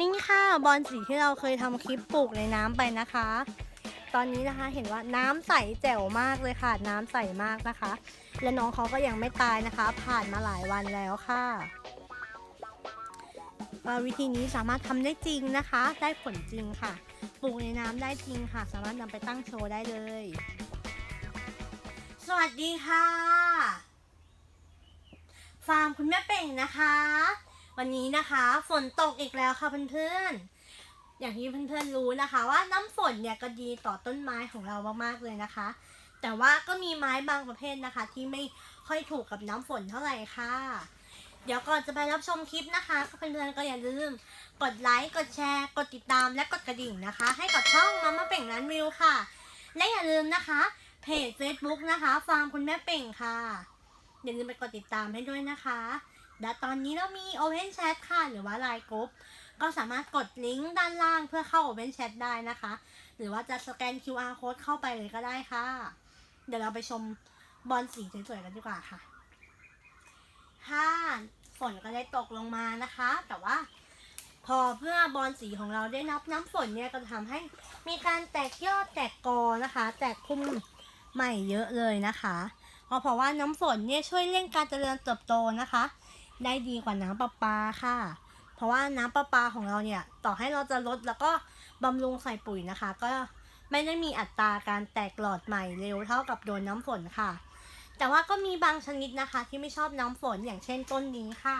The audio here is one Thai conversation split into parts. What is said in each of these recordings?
นี่ค่ะบอลสีที่เราเคยทำคลิปปลูกในน้ำไปนะคะ ตอนนี้นะคะเห็นว่าน้ำใสแจ๋วมากเลยค่ะ น้ำใสมากนะคะ และน้องเขาก็ยังไม่ตายนะคะ ผ่านมาหลายวันแล้วค่ะวิธีนี้สามารถทำได้จริงนะคะ ได้ผลจริงค่ะ ปลูกในน้ำได้จริงค่ะ สามารถนำไปตั้งโชว์ได้เลย สวัสดีค่ะ ฟาร์มคุณแม่เป่งนะคะ วันนี้นะคะฝนตกอีกแล้วค่ะเพื่อนๆ อย่างที่เพื่อนๆรู้นะคะ ว่าน้ำฝนเนี่ยก็ดีต่อต้นไม้ของเรามากๆเลยนะคะ แต่ว่าก็มีไม้บางประเภทนะคะ ที่ไม่ค่อยถูกกับน้ำฝนเท่าไหร่ค่ะ เดี๋ยวก่อนจะไปรับชมคลิปนะคะเพื่อนๆก็อย่าลืม กดไลค์กดแชร์ กดติดตามและกดกระดิ่งนะคะ ให้กับช่องมาม่าเป่งร้านวิวค่ะ และอย่าลืมนะคะเพจ Facebook นะคะฟาร์มคุณแม่เป่งค่ะอย่าลืมไปกดติดตามให้ด้วยนะคะ และตอนนี้เรามี Open Chat ค่ะ หรือว่า Line Group ก็สามารถกดลิงก์ด้านล่างเพื่อเข้า Open Chat ได้นะคะ หรือว่าจะสแกน QR Code เข้าไปเลยก็ได้ค่ะ เดี๋ยวเราไปชมบอลสีสวยๆกันดีกว่าค่ะค่ะฝนก็ได้ตกลงมานะคะ แต่ว่า พอเพื่อบอลสีของเราได้รับน้ำฝนเนี่ยก็ทำให้มีการแตกยอดแตกกอนะคะ แตกพุ่มใหม่เยอะเลยนะคะ เพราะเพราะว่าน้ำฝนเนี่ยช่วยเร่งการเจริญเติบโตนะคะ ได้ดีกว่าน้ำประปาค่ะ เพราะว่าน้ำประปาของเราเนี่ย ต่อให้เราจะลดแล้วก็บำรุงใส่ปุ๋ยนะคะ ก็ไม่ได้มีอัตราการแตกหลอดใหม่เร็วเท่ากับโดนน้ำฝนค่ะ แต่ว่าก็มีบางชนิดนะคะ ที่ไม่ชอบน้ำฝนอย่างเช่นต้นนี้ค่ะ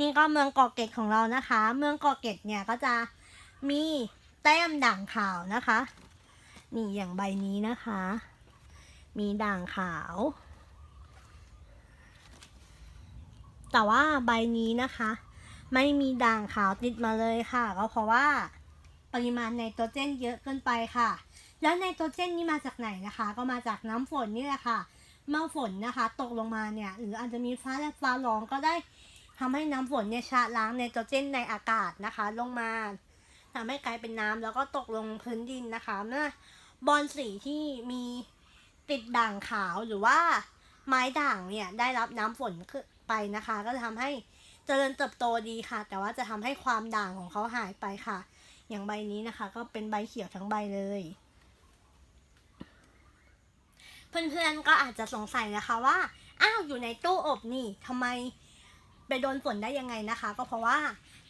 นี่ก็เมืองเกาะเกร็ดของเรานะคะ เมืองเกาะเกร็ดเนี่ยก็จะมีแต้มด่างขาวนะคะ นี่อย่างใบนี้นะคะ มีด่างขาว แต่ว่าใบนี้นะคะ ไม่มีด่างขาวติดมาเลยค่ะ ก็เพราะว่าปริมาณไนโตรเจนเยอะเกินไปค่ะ แล้วไนโตรเจนนี่มาจากไหนนะคะ ก็มาจากน้ำฝนนี่แหละค่ะ เมื่อฝนนะคะ ตกลงมาเนี่ย หรืออาจจะมีฟ้าและฟ้าร้องก็ได้ทำให้น้ำฝนเนี่ยชะล้างไนโตรเจนในอากาศนะคะ ลงมาทำให้กลายเป็นน้ำแล้วก็ตกลงพื้นดินนะคะเมื่อ บอลสีที่มีติดด่างขาวหรือว่าไม้ด่างเนี่ยได้รับน้ำฝนไปนะคะ ก็จะทำให้เจริญเติบโตดีค่ะ แต่ว่าจะทำให้ความด่างของเขาหายไปค่ะ อย่างใบนี้นะคะ ก็เป็นใบเขียวทั้งใบเลย เพื่อนๆก็อาจจะสงสัยนะคะว่า อ้าวอยู่ในตู้อบนี่ทำไมไปโดนฝนได้ยังไงนะคะ ก็เพราะว่า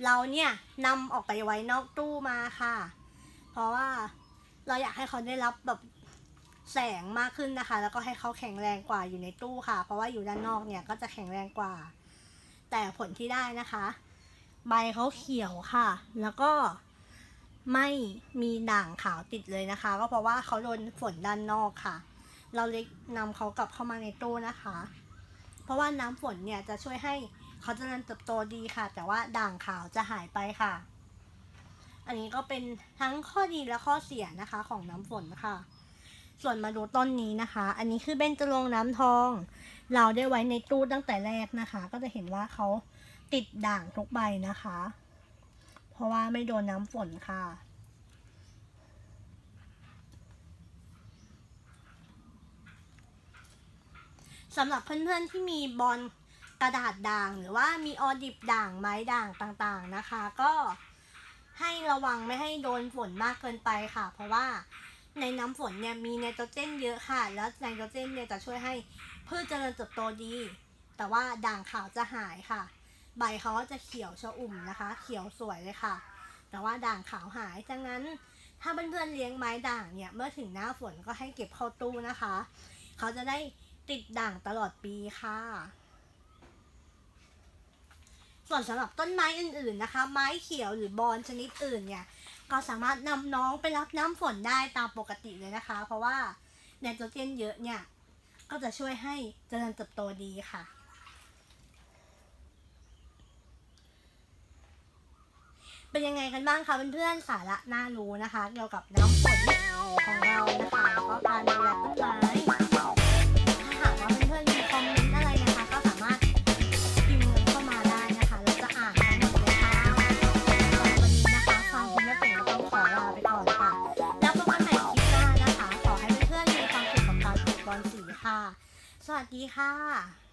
เราเนี่ยนำออกไปไว้นอกตู้มาค่ะ เพราะว่า เราอยากให้เขาได้รับแบบแสงมากขึ้นนะคะ แล้วก็ให้เขาแข็งแรงกว่าอยู่ในตู้ค่ะ เพราะว่าอยู่ด้านนอกเนี่ยก็จะแข็งแรงกว่า แต่ผลที่ได้นะคะ ใบเขาเขียวค่ะ แล้วก็ไม่มีด่างขาวติดเลยนะคะ ก็เพราะว่าเขาโดนฝนด้านนอกค่ะ เราเลยนำเขากลับเข้ามาในตู้นะคะ เพราะว่าน้ำฝนเนี่ยจะช่วยให้เขาเจริญเติบโตดีค่ะ แต่ว่าด่างขาวจะหายไปค่ะ อันนี้ก็เป็นทั้งข้อดีและข้อเสียนะคะของน้ำฝนค่ะ ส่วนมาดูต้นนี้นะคะ อันนี้คือเบญจรงค์น้ำทอง เราได้ไว้ในตู้ตั้งแต่แรกนะคะ ก็จะเห็นว่าเขาติดด่างทุกใบนะคะ เพราะว่าไม่โดนน้ำฝนค่ะสำหรับเพื่อนๆที่มีบอลกระดาษด่าง หรือว่ามีออดิบด่างไม้ด่างต่างๆนะคะ ก็ ให้ระวังไม่ให้โดนฝนมากเกินไปค่ะ เพราะว่าในน้ำฝนเนี่ยมีไนโตรเจนเยอะค่ะ แล้วไนโตรเจนเนี่ยจะช่วยให้พืชเจริญเติบโตดี แต่ว่าด่างขาวจะหายค่ะ ใบเขาก็จะเขียวชอุ่มนะคะ เขียวสวยเลยค่ะ แต่ว่าด่างขาวหายดังนั้น ถ้าเพื่อนๆเลี้ยงไม้ด่างเนี่ยเมื่อถึงหน้าฝนก็ให้เก็บเข้าตู้นะคะ เขาจะได้ติดด่างตลอดปีค่ะ ส่วนสำหรับต้นไม้อื่นๆนะคะ ไม้เขียวหรือบอนชนิดอื่นเนี่ยก็สามารถนำน้องไปรับน้ำฝนได้ตามปกติเลยนะคะ เพราะว่าไนโตรเจนเยอะเนี่ยก็จะช่วยให้เจริญเติบโตดีค่ะ เป็นยังไงกันบ้างคะเพื่อนๆสาระน่ารู้นะคะ เกี่ยวกับน้ำฝนของเรา ดีค่ะ